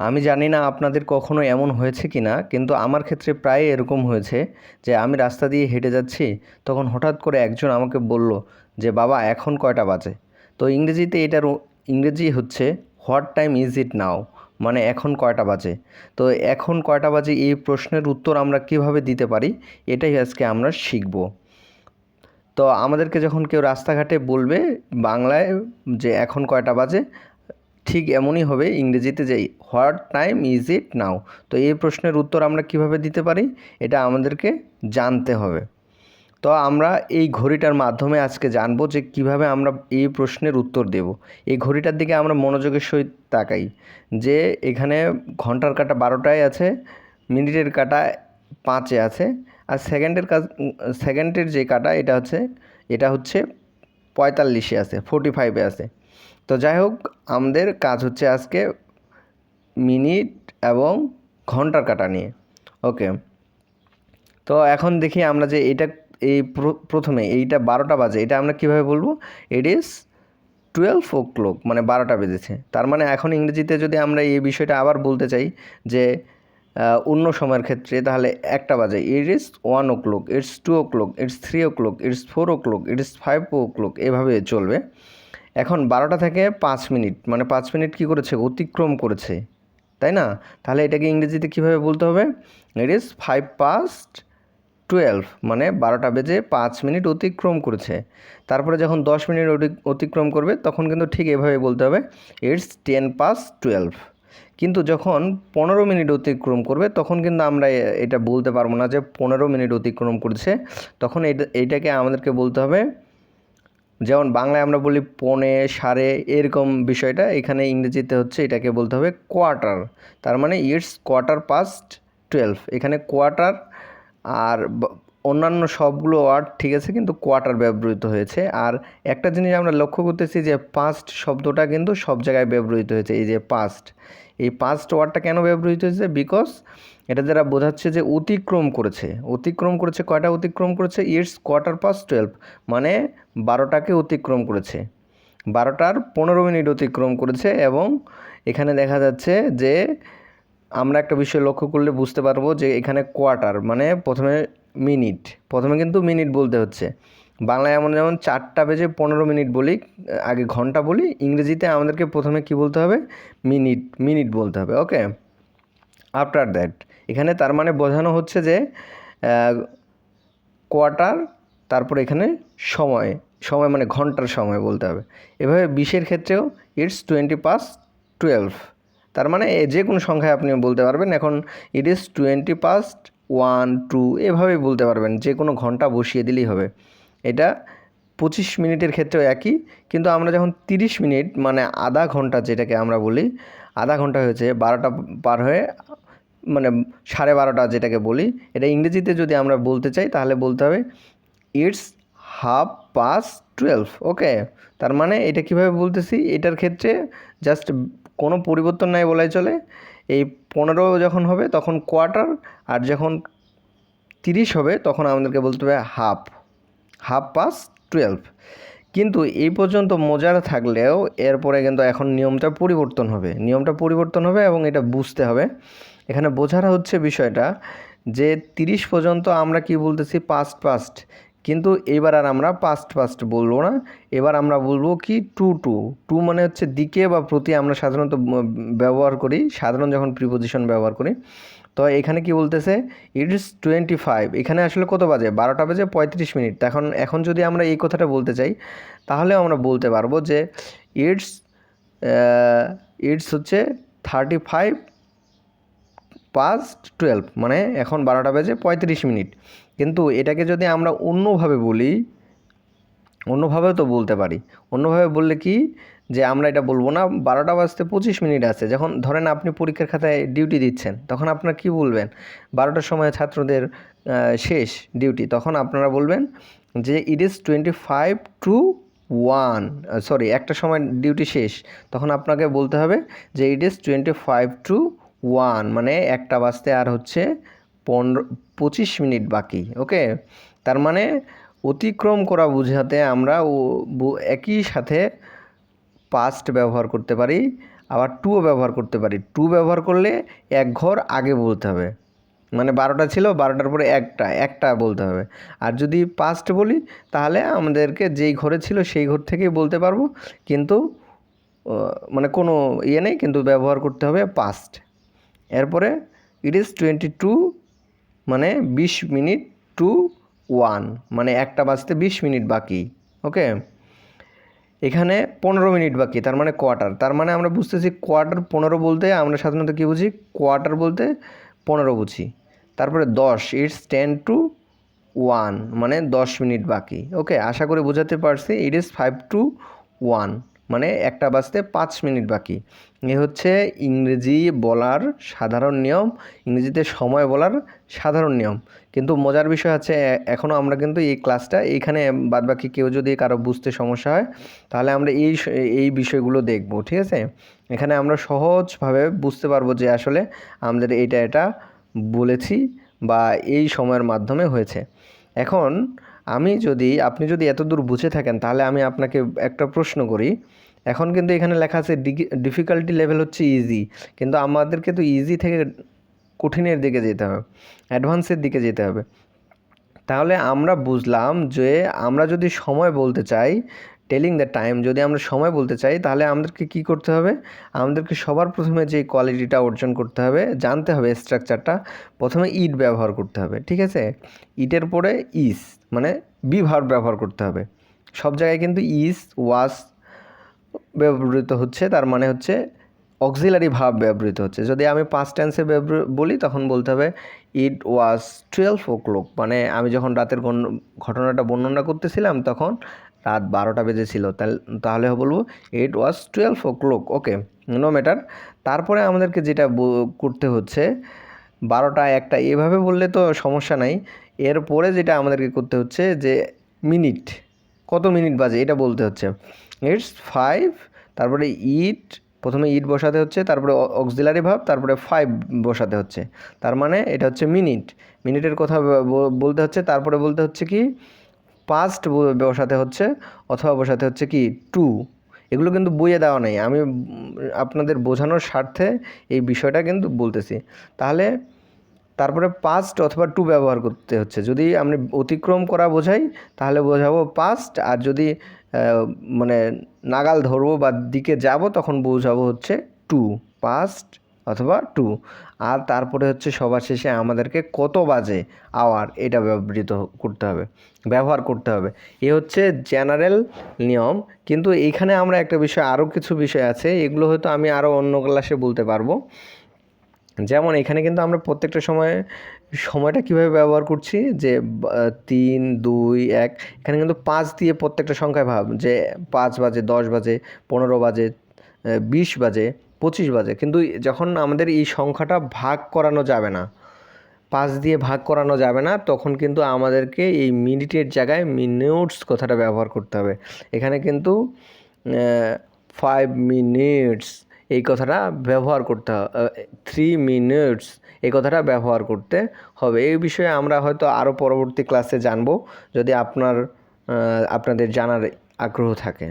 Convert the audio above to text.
আমি জানি না আপনাদের কখনো এমন হয়েছে কি না, কিন্তু আমার ক্ষেত্রে প্রায় এরকম হয়েছে যে আমি রাস্তা দিয়ে হেঁটে যাচ্ছি, তখন হঠাৎ করে একজন আমাকে বলল যে, বাবা, এখন কয়টা বাজে? তো ইংরেজিতে এটার ইংরেজি হচ্ছে, what time is it now? মানে এখন কয়টা বাজে? তো এখন কয়টা বাজে এই প্রশ্নের উত্তর আমরা কীভাবে দিতে পারি, এটাই আজকে আমরা শিখব। তো আমাদেরকে যখন কেউ রাস্তাঘাটে বলবে বাংলায় যে, এখন কয়টা বাজে? ঠিক এমনই হবে, ইংরেজিতে যে, what time is it now? তো এই প্রশ্নের উত্তর আমরা কীভাবে দিতে পারি? এটা আমাদেরকে জানতে হবে। তো আমরা এই ঘড়িটার মাধ্যমে আজকে জানব যে কীভাবে আমরা এই প্রশ্নের উত্তর দেব। এই ঘড়িটার দিকে আমরা মনোযোগের সহিত তাকাই যে এখানে ঘণ্টার কাটা বারোটায় আছে, মিনিটের কাটা পাঁচে আছে, আর সেকেন্ডের কাজ, সেকেন্ডের যে কাটা, এটা হচ্ছে এটা হচ্ছে পঁয়তাল্লিশে আছে, ফোর্টি ফাইভে আছে। তো যাই হোক, আমাদের কাজ হচ্ছে আজকে মিনিট এবং ঘণ্টার কাটা নিয়ে। ওকে। তো এখন দেখি আমরা যে এটা এই প্র- প্রথমে এইটা বারোটা বাজে, এটা আমরা কীভাবে বলব? It is twelve o'clock মানে বারোটা বেজেছে। তার মানে এখন ইংরেজিতে যদি আমরা এই বিষয়টা আবার বলতে চাই যে অন্য সময়ের ক্ষেত্রে, তাহলে একটা বাজে। It is one o'clock it's two o'clock it's three o'clock it's four o'clock it's five o'clock এভাবে চলবে। এখন বারোটা থেকে পাঁচ মিনিট মানে পাঁচ মিনিট কী করেছে? অতিক্রম করেছে, তাই না? তাহলে এটাকে ইংরেজিতে কীভাবে বলতে হবে? It is five past twelve মানে বারোটা বেজে পাঁচ মিনিট অতিক্রম করেছে। তারপরে যখন দশ মিনিট অতি- অতিক্রম করবে, তখন কিন্তু ঠিক এভাবে বলতে হবে ইটস টেন পাস টুয়েলভ কিন্তু যখন পনেরো মিনিট অতিক্রম করবে, তখন কিন্তু আমরা এটা বলতে পারব না যে পনেরো মিনিট অতিক্রম করেছে। তখন এটা এইটাকে আমাদেরকে বলতে হবে যেমন বাংলায় আমরা বলি পনে সাড়ে এরকম বিষয়টা, এখানে ইংরেজিতে হচ্ছে এটাকে বলতে হবে কোয়ার্টার তার মানে ইটস কোয়ার্টার পাস্ট টুয়েলভ এখানে কোয়ার্টার আর অন্যান্য সবগুলো ওয়ার্ড ঠিক আছে কিন্তু কোয়ার্টার ব্যবহৃত হয়েছে, আর একটা জিনিস আমরা লক্ষ্য করতেছি যে পাস্ট শব্দটা কিন্তু সব জায়গায় ব্যবহৃত হয়েছে, এই যে পাস্ট এই পাস্ট ওয়ার্ডটা কেন ব্যবহৃত হয়েছে? বিকজ এটা দ্বারা বোঝাচ্ছে যে অতিক্রম করেছে। অতিক্রম করেছে কয়টা অতিক্রম করেছে? ইটস কোয়ার্টার পাস্ট টুয়েলভ মানে বারোটাকে অতিক্রম করেছে। বারোটার পনেরো মিনিট অতিক্রম করেছে এবং এখানে দেখা যাচ্ছে যে আমরা একটা বিষয় লক্ষ্য করলে বুঝতে পারব যে এখানে কোয়ার্টার মানে প্রথমে মিনিট। প্রথমে কিন্তু মিনিট বলতে হচ্ছে। বাংলায় এমন যেমন চারটা বেজে পনেরো মিনিট বলি, আগে ঘণ্টা বলি, ইংরেজিতে আমাদেরকে প্রথমে কি বলতে হবে? মিনিট মিনিট বলতে হবে ওকে আফটার দ্যাট এখানে তার মানে বোঝানো হচ্ছে যে কোয়ার্টার, তারপর এখানে সময় সময় মানে ঘণ্টার সময় বলতে হবে। এভাবে বিশের ক্ষেত্রেও ইটস টোয়েন্টি পাস টুয়েলভ তার মানে যে কোনো সংখ্যায় আপনি বলতে পারবেন, এখন it is twenty past one two এভাবে বলতে পারবেন, যে কোনো ঘণ্টা বসিয়ে দিলেই হবে। এটা পঁচিশ মিনিটের ক্ষেত্রেও একই, কিন্তু আমরা যখন তিরিশ মিনিট মানে আধা ঘণ্টা যেটাকে আমরা বলি, আধা ঘণ্টা হয়েছে, বারোটা পার হয়ে মানে সাড়ে বারোটা যেটাকে বলি, এটা ইংরেজিতে যদি আমরা বলতে চাই, তাহলে বলতে হবে it's half past twelve okay তার মানে এটা কীভাবে বলতেছি, এটার ক্ষেত্রে জাস্ট কোনো পরিবর্তন নাই বলাই চলে। এই পনেরো যখন হবে, তখন কোয়ার্টার আর যখন তিরিশ হবে, তখন আমাদেরকে বলতে হবে হাফ হাফ পাস টুয়েলভ কিন্তু এই পর্যন্ত মজার থাকলেও এরপরে কিন্তু এখন নিয়মটা পরিবর্তন হবে। নিয়মটা পরিবর্তন হবে এবং এটা বুঝতে হবে। এখানে বোঝার হচ্ছে বিষয়টা যে তিরিশ পর্যন্ত আমরা কি বলতেছি পাস্ট পাস্ট কিন্তু এবার আর আমরা পাস্ট পাস্ট বলব না। এবার আমরা বলব কি টু টু টু মানে হচ্ছে দিকে বা প্রতি আমরা সাধারণত ব্যবহার করি, সাধারণ যখন প্রিপোজিশন ব্যবহার করি, তো এখানে কি বলতেছে ইটস টোয়েন্টি ফাইভ এখানে আসলে কত বাজে? বারোটা বাজে পঁয়ত্রিশ মিনিট। এখন এখন যদি আমরা এই কথাটা বলতে চাই তাহলে আমরা বলতে পারব যে ইটস ইটস হচ্ছে থার্টি ফাইভ পাস্ট টুয়েলভ মানে এখন বারোটা বেজে পঁয়ত্রিশ মিনিট। কিন্তু এটাকে যদি আমরা অন্যভাবে বলি, অন্যভাবেও তো বলতে পারি। অন্যভাবে বললে কি, যে আমরা এটা বলব না, বারোটা বাজতে পঁচিশ মিনিট আছে। যখন ধরেন আপনি পরীক্ষার খাতায় ডিউটি দিচ্ছেন, তখন আপনারা কি বলবেন? বারোটার সময় ছাত্রদের শেষ ডিউটি তখন আপনারা বলবেন যে it is twenty five to one sorry একটা সময় ডিউটি শেষ। তখন আপনাকে বলতে হবে যে it is twenty five to one মানে একটা বাজতে আর হচ্ছে পনেরো, পঁচিশ মিনিট বাকি, ওকে? তার মানে অতিক্রম করা বোঝাতে আমরা একই সাথে পাস্ট ব্যবহার করতে পারি, আবার টুও ব্যবহার করতে পারি। টু ব্যবহার করলে এক ঘর আগে বলতে হবে। মানে বারোটা ছিল, বারোটার পরে একটা একটা বলতে হবে। আর যদি পাস্ট বলি, তাহলে আমাদেরকে যেই ঘরে ছিল সেই ঘর থেকেই বলতে পারব। কিন্তু মানে কোনো ইয়ে নেই, কিন্তু ব্যবহার করতে হবে পাস্ট এরপরে ইট ইজ টোয়েন্টি টু মানে বিশ মিনিট টু ওয়ান মানে একটা বাজতে বিশ মিনিট বাকি ওকে এখানে পনেরো মিনিট বাকি, তার মানে কোয়ার্টার তার মানে আমরা বুঝতেছি কোয়ার্টার পনেরো বলতে আমরা সাধারণত কী বুঝি? কোয়ার্টার বলতে পনেরো বুঝি, তারপরে দশ ইটস টেন টু ওয়ান মানে দশ মিনিট বাকি ওকে আশা করে বোঝাতে পারছি it is five to one মানে একটা বাজতে পাঁচ মিনিট বাকি। এ হচ্ছে ইংরেজি বলার সাধারণ নিয়ম, ইংরেজিতে সময় বলার সাধারণ নিয়ম। কিন্তু মজার বিষয় আছে এখনও আমরা কিন্তু এই ক্লাসটা এইখানে বাদবাকি কেউ যদি কারও বুঝতে সমস্যা হয়, তাহলে আমরা এই এই বিষয়গুলো দেখব, ঠিক আছে? এখানে আমরা সহজভাবে বুঝতে পারব যে আসলে আমাদের এইটা এটা বলেছি বা এই সময়ের মাধ্যমে হয়েছে। এখন আমি যদি, আপনি যদি এত দূর বুঝে থাকেন, তাহলে আমি আপনাকে একটা প্রশ্ন করি। এখন কিন্তু এখানে লেখা আছে ডিফিকাল্টি লেভেল হচ্ছে ইজি কিন্তু আমাদেরকে তো ইজি থেকে কঠিনের দিকে যেতে হবে অ্যাডভান্সের দিকে যেতে হবে। তাহলে আমরা বুঝলাম যে, আমরা যদি সময় বলতে চাই টেলিং দ্য টাইম যদি আমরা সময় বলতে চাই, তাহলে আমাদেরকে কি করতে হবে? আমাদেরকে সবার প্রথমে যে কোয়ালিটিটা অর্জন করতে হবে, জানতে হবে স্ট্রাকচারটা প্রথমে ইট ব্যবহার করতে হবে, ঠিক আছে? ইটের পরে ইস মানে বি ভার্ব ব্যবহার করতে হবে। সব জায়গায় কিন্তু ইস ওয়াস ব্যবহৃত হচ্ছে, তার মানে হচ্ছে অক্সিলারি ভাব ব্যবহৃত হচ্ছে। যদি আমি পাস্ট টেন্সে বলি, তখন বলতে হবে ইট ওয়াজ টুয়েলভ ও ক্লোক মানে আমি যখন রাতের ঘটনাটা বর্ণনা করতেছিলাম, তখন রাত বারোটা বেজেছিল। তাহলে বলব it was twelve o'clock okay no matter তারপরে আমাদেরকে যেটা করতে হচ্ছে, বারোটা একটা, এভাবে বললে তো সমস্যা নাই। এরপরে যেটা আমাদেরকে করতে হচ্ছে যে মিনিট কত মিনিট বাজে এটা বলতে হচ্ছে। ইটস ফাইভ তারপরে ইট প্রথমে ইট বসাতে হচ্ছে, তারপরে অক্সিলারি ভাব, তারপরে ফাইভ বসাতে হচ্ছে। তার মানে এটা হচ্ছে মিনিট মিনিটের কথা বলতে হচ্ছে, তারপরে বলতে হচ্ছে কি? পাস্ট বসাতে হচ্ছে অথবা বসাতে হচ্ছে কি টু এগুলো কিন্তু বইয়ে দেওয়া নেই। আমি আপনাদের বোঝানোর স্বার্থে এই বিষয়টা কিন্তু বলতেছি। তাহলে তারপরে পাস্ট অথবা টু ব্যবহার করতে হচ্ছে। যদি আমরা অতিক্রম করা বোঝাই, তাহলে বোঝাবো পাস্ট আর যদি মানে নাগাল ধরবো বা দিকে যাব, তখন বোঝাবো হচ্ছে টু পাস্ট অথবা টু। আর তারপরে হচ্ছে সবার শেষে আমাদেরকে কত বাজে আওয়ার এটা ব্যবহৃত করতে হবে, ব্যবহার করতে হবে। এ হচ্ছে জেনারেল নিয়ম। কিন্তু এইখানে আমরা একটা বিষয় আরও কিছু বিষয় আছে, এগুলো হয়তো আমি আরও অন্য ক্লাসে বলতে পারব। যেমন এখানে কিন্তু আমরা প্রত্যেকটা সময়ে, সময়টা কীভাবে ব্যবহার করছি, যে তিন, দুই, এক, এখানে কিন্তু পাঁচ দিয়ে প্রত্যেকটা সংখ্যায় ভাব যে, পাঁচ বাজে, দশ বাজে, পনেরো বাজে বিশ বাজে পঁচিশ বাজে। কিন্তু যখন আমাদের এই সংখ্যাটা ভাগ করানো যাবে না, পাঁচ দিয়ে ভাগ করানো যাবে না, তখন কিন্তু আমাদেরকে এই মিনিটের জায়গায় মিনিটস কথাটা ব্যবহার করতে হবে। এখানে কিন্তু ফাইভ মিনিটস এই কথাটা ব্যবহার করতে হবে থ্রি মিনিটস এই কথাটা ব্যবহার করতে হবে। এই বিষয়ে আমরা হয়তো আরও পরবর্তী ক্লাসে জানব, যদি আপনার আপনাদের জানার আগ্রহ থাকে।